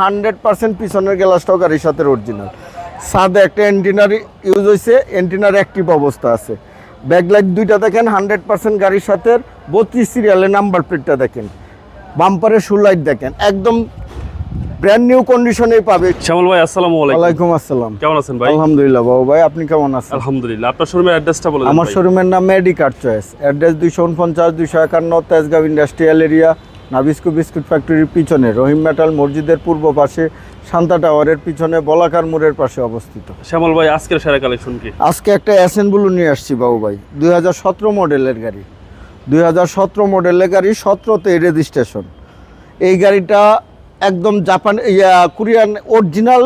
Hundred percent পিছনের গ্লাসটাও গাড়ির সাথে অরিজিনাল সাদে একটা এন্টিনার ইউজ হয়েছে এন্টিনার অ্যাক্টিভ অবস্থা আছে। ব্যাকলাইট দুইটা দেখেন হান্ড্রেড পার্সেন্ট গাড়ির সাথে বত্রিশ সিরিয়ালের নাম্বার প্লেটটা দেখেন। বাম্পারের লাইট দেখেন একদম ব্র্যান্ড নিউ কন্ডিশনে পাবে। শ্যামল ভাই আসসালামু আলাইকুম। ওয়ালাইকুম আসসালাম। কেমন আছেন ভাই? আলহামদুলিল্লাহ বাবু ভাই আপনি কেমন আছেন? আলহামদুলিল্লাহ। আপনার শোরুমের অ্যাড্রেসটা বলে দিন আমার শোরুমের নাম মেডিকার চয়েস অ্যাড্রেস দুইশো উনপঞ্চাশ দুইশো একান্ন Tejgaon industrial area Nabisco biscuit ফ্যাক্টরির পিছনে রহিম মেটাল মসজিদের পূর্ব পাশে শান্তা টাওয়ারের পিছনে বলাকার মোড়ের পাশে অবস্থিত। শ্যামল ভাই আজকের সেরা কালেকশন কি? আজকে একটা অ্যাসেম্বলু নিয়ে আসছি বাবু ভাই দুই হাজার সতেরো মডেলের গাড়ি। দুই হাজার সতেরো মডেলের গাড়ি সতেরোতে রেজিস্ট্রেশন। এই গাড়িটা একদম জাপান ইয়া কোরিয়ান অরিজিনাল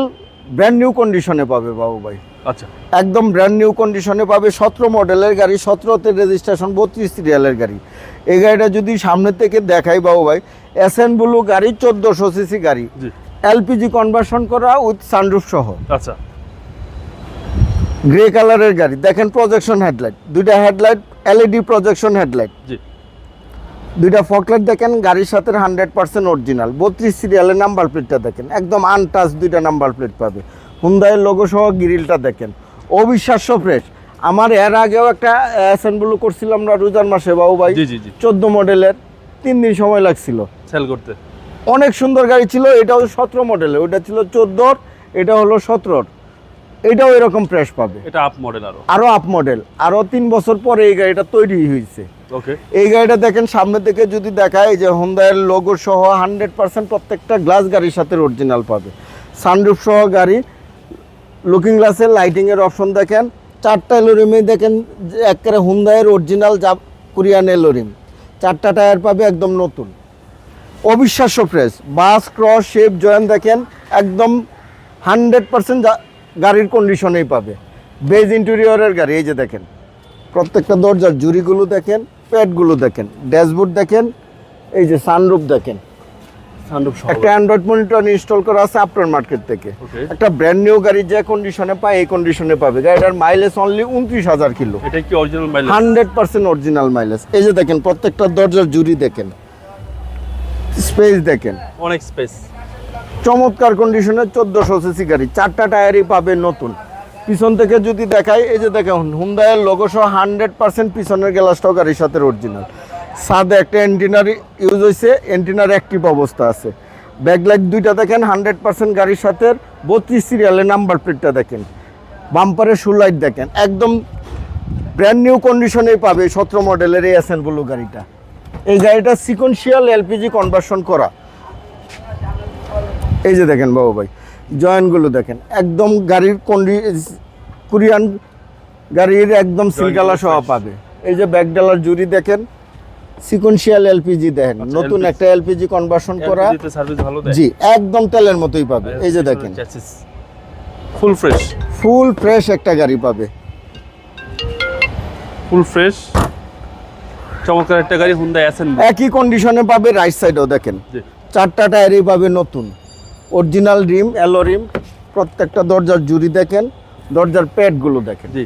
ব্র্যান্ড নিউ কন্ডিশনে পাবে বাবু ভাই। আচ্ছা। একদম ব্র্যান্ড নিউ কন্ডিশনে পাবে সতেরো মডেলের গাড়ি সতেরোতে রেজিস্ট্রেশন বত্রিশ সিরিয়ালের গাড়ি। এই গাড়িটা যদি সামনে থেকে দেখাই বাবু ভাই এসএন ব্লু গাড়ি চোদ্দোশো সিসি গাড়ি। জি। এলপিজি কনভার্সন করা উইথ সানরুফ সহ। আচ্ছা। গ্রে কালারের গাড়ি। দেখেন প্রজেকশন হেডলাইট দুইটা হেডলাইট এলইডি প্রজেকশন হেডলাইট জি। দুইটা ফকলাইট দেখেন গাড়ির সাথে হান্ড্রেড পার্সেন্ট অরিজিনাল বত্রিশ সিরিয়ালের নাম্বার প্লেটটা দেখেন। একদম আনটাচ দুইটা নাম্বার প্লেট পাবে। হুন্দাইয়ের লোগো সহ গ্রিলটা দেখেন। অবিশ্বাস্য ফ্রেশ আমার এর আগেও একটা অ্যাসেম্বলু করছিলাম আমরা রোজার মাসে বাবু ভাই। চোদ্দ মডেলের তিন দিন সময় লাগছিল। সেল করতে। অনেক সুন্দর গাড়ি ছিল এটাও সতেরো মডেলের ওইটা ছিল চোদ্দোর এটা হলো সতেরোর। এটাও এরকম ফ্রেশ পাবে। এটা আপ মডেল আরও। আরও আপ মডেল আরও তিন বছর পরে এই গাড়িটা তৈরি হয়েছে। ওকে এই গাড়িটা দেখেন সামনে থেকে যদি দেখায় যে হোন্দায়ের লোগো সহ হান্ড্রেড পার্সেন্ট প্রত্যেকটা গ্লাস গাড়ির সাথে অরিজিনাল পাবে। সানরুফ সহ গাড়ি লুকিং গ্লাসের লাইটিংয়ের অপশন দেখেন। চারটা এলোরিমে দেখেন একেবারে হুন্দায়ের অরিজিনাল যা কোরিয়ান এলোরিম চারটা টায়ার পাবে একদম নতুন। অবিশ্বাস্য ফ্রেশ বাস ক্রস শেপ জয়েন দেখেন, একদম হান্ড্রেড পার্সেন্ট গাড়ির কন্ডিশনেই পাবে। বেজ ইন্টেরিয়রের গাড়ি, এই যে দেখেন। প্রত্যেকটা দরজার জুরিগুলো দেখেন, প্যাডগুলো দেখেন। ড্যাশবোর্ড দেখেন, এই যে সানরুফ দেখেন। একটা অ্যান্ড্রয়েড মনিটর ইনস্টল করা আছে আফটার মার্কেট থেকে। একটা ব্র্যান্ড নিউ গাড়ি যে কন্ডিশনে পায় এই কন্ডিশনে পাবে। গাড়িটার মাইলেজ অনলি উনত্রিশ হাজার kilo. Hundred percent original mileage এই যে দেখেন প্রত্যেকটা দরজার জুরি দেখেন। স্পেস দেখেন। অনেক স্পেস চমৎকার কন্ডিশনের চোদ্দোশো সিসি গাড়ি। চারটা টায়ারই পাবে নতুন। পিছন থেকে যদি দেখাই এই যে দেখেন হুন্দায়ের লোগো হান্ড্রেড পার্সেন্ট পিছনের গ্লাসটাও গাড়ির সাথে অরিজিনাল সাদে একটা এন্টিনার ইউজ হয়েছে এন্টিনার অ্যাক্টিভ অবস্থা আছে। ব্যাকলাইট দুইটা দেখেন হান্ড্রেড পার্সেন্ট গাড়ির সাথে বত্রিশ সিরিয়ালের নাম্বার প্লেটটা দেখেন। বাম্পারের লাইট দেখেন একদম ব্র্যান্ড নিউ কন্ডিশনেই পাবে সতেরো মডেলের এই এসএন ব্লু গাড়িটা। এই গাড়িটা সিকোয়েন্সিয়াল এলপিজি কনভার্সন করা। এই যে দেখেন বাবু ভাই জয়েন্টগুলো দেখেন একদম গাড়ির কন্ডি কোরিয়ান গাড়ির একদম সিলকালা সহ পাবে। এই যে ব্যাকডালার জুরি দেখেন সিকোয়েন্সিয়াল এলপিজি দেখেন। আচ্ছা, নতুন একটা এলপিজি কনভার্সন করা জি একদম তেলের মতোই পাবে। এই যে দেখেন। ফুল ফ্রেশ ফুল ফ্রেশ একটা গাড়ি পাবে। ফুল ফ্রেশ চমৎকার একটা গাড়ি হুন্ডা অ্যাসেন একই কন্ডিশনে পাবে রাইট সাইডও দেখেন। জি। চারটা টায়ারই পাবে নতুন। অরিজিনাল রিম অ্যালো রিম প্রত্যেকটা দরজার জুরি দেখেন দরজার প্যাডগুলো দেখেন। জি।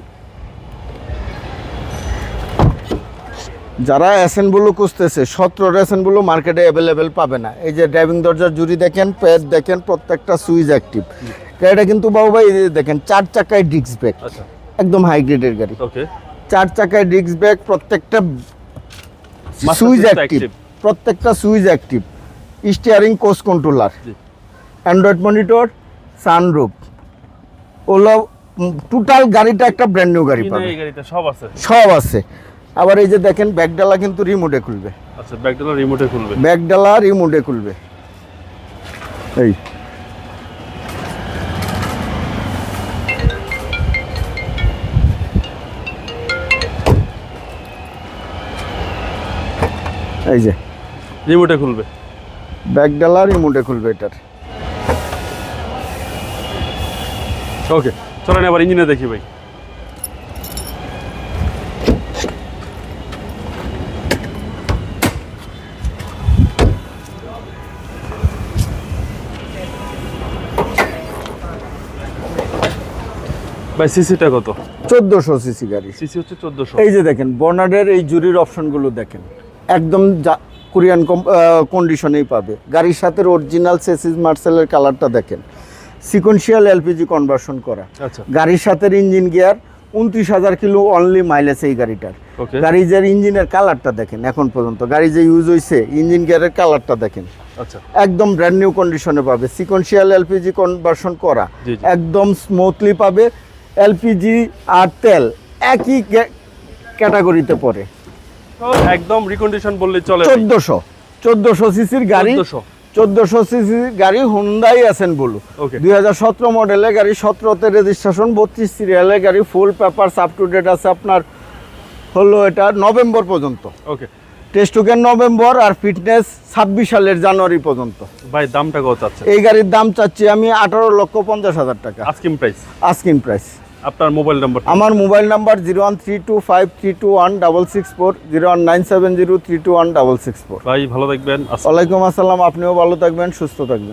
যারা অ্যাসেনগুলো খুঁজতেছে সতেরো অ্যাসেনগুলো মার্কেটে অ্যাভেলেবেল পাবে না। এই যে ড্রাইভিং দরজার জুরি দেখেন প্যাড দেখেন প্রত্যেকটা সুইচ অ্যাক্টিভ গাড়িটা কিন্তু বাবু ভাই দেখেন চার চাকায় ডিস্ক ব্রেক আচ্ছা। একদম হাই গ্রেডের গাড়ি। চার চাকায় ডিস্ক ব্রেক প্রত্যেকটা সুইচ অ্যাক্টিভ প্রত্যেকটা সুইচ অ্যাক্টিভ স্টিয়ারিং কোচ কন্ট্রোলার অ্যান্ড্রয়েড মনিটর সানরুফ ওগুলো টোটাল গাড়িটা একটা ব্র্যান্ড নিউ গাড়ি পাবে। সব আছে। সব আছে। আবার এই যে দেখেন ব্যাকডালা কিন্তু রিমোটে খুলবে। আচ্ছা ব্যাকডালা রিমোটে খুলবে। ব্যাকডালা রিমোটে খুলবে। এই। এই যে। রিমোটে খুলবে। ব্যাকডালা রিমোটে খুলবে এটার। ওকে চলেন আবার ইঞ্জিনে দেখি ভাই। ভাই সিসিটা কত? চোদ্দোশো সিসি গাড়ি। সিসি হচ্ছে চোদ্দোশো। এই যে দেখেন বর্নার্ডের এই জুরির অপশনগুলো দেখেন। একদম কোরিয়ান কন্ডিশনেই পাবে। গাড়ির সাথে অরিজিনাল সেসিস মার্সেলের কালারটা দেখেন। সিকোয়েন্সিয়াল এলপিজি কনভার্সন করা। আচ্ছা। গাড়ির সাথে ইঞ্জিন গিয়ার উনত্রিশ হাজার কিলো অনলি মাইলেজ এই গাড়িটার। গাড়ি যে ইঞ্জিনের কালারটা দেখেন এখন পর্যন্ত। গাড়ি যে ইউজ হয়েছে ইঞ্জিন গিয়ারের কালারটা দেখেন। আচ্ছা। একদম ব্র্যান্ড নিউ কন্ডিশনে পাবে। সিকোয়েন্সিয়াল এলপিজি কনভার্সন করা। একদম স্মুথলি পাবে। এলপিজি আর তেল একই ক্যাটাগরিতে পড়ে। একদম রিকন্ডিশন বললে চলে চোদ্দশো চোদ্দশো সিসির গাড়ি 1400 চোদ্দশো সিসির গাড়ি হুন্ডাই আছেন বলু ওকে দুই হাজার সতেরো মডেলের গাড়ি সতেরোতে রেজিস্ট্রেশন বত্রিশ সিরিয়ালের গাড়ি full paper up to date আছে আপনার হলো এটা নভেম্বর পর্যন্ত। ওকে টেস্ট টুকেন নভেম্বর আর ফিটনেস ছাব্বিশ সালের জানুয়ারি পর্যন্ত। ভাই দামটা কত চাচ্ছে এই গাড়ির দাম চাচ্ছি আমি আঠারো লক্ষ পঞ্চাশ হাজার টাকা। আস্কিং প্রাইস আস্কিন প্রাইস আপনার মোবাইল নাম্বার আমার mobile number zero one three two five three two one double six four zero one nine seven zero three two one double six four. ভাই ভালো থাকবেন। ওয়ালাইকুম আসসালাম আপনিও ভালো থাকবেন সুস্থ থাকবেন।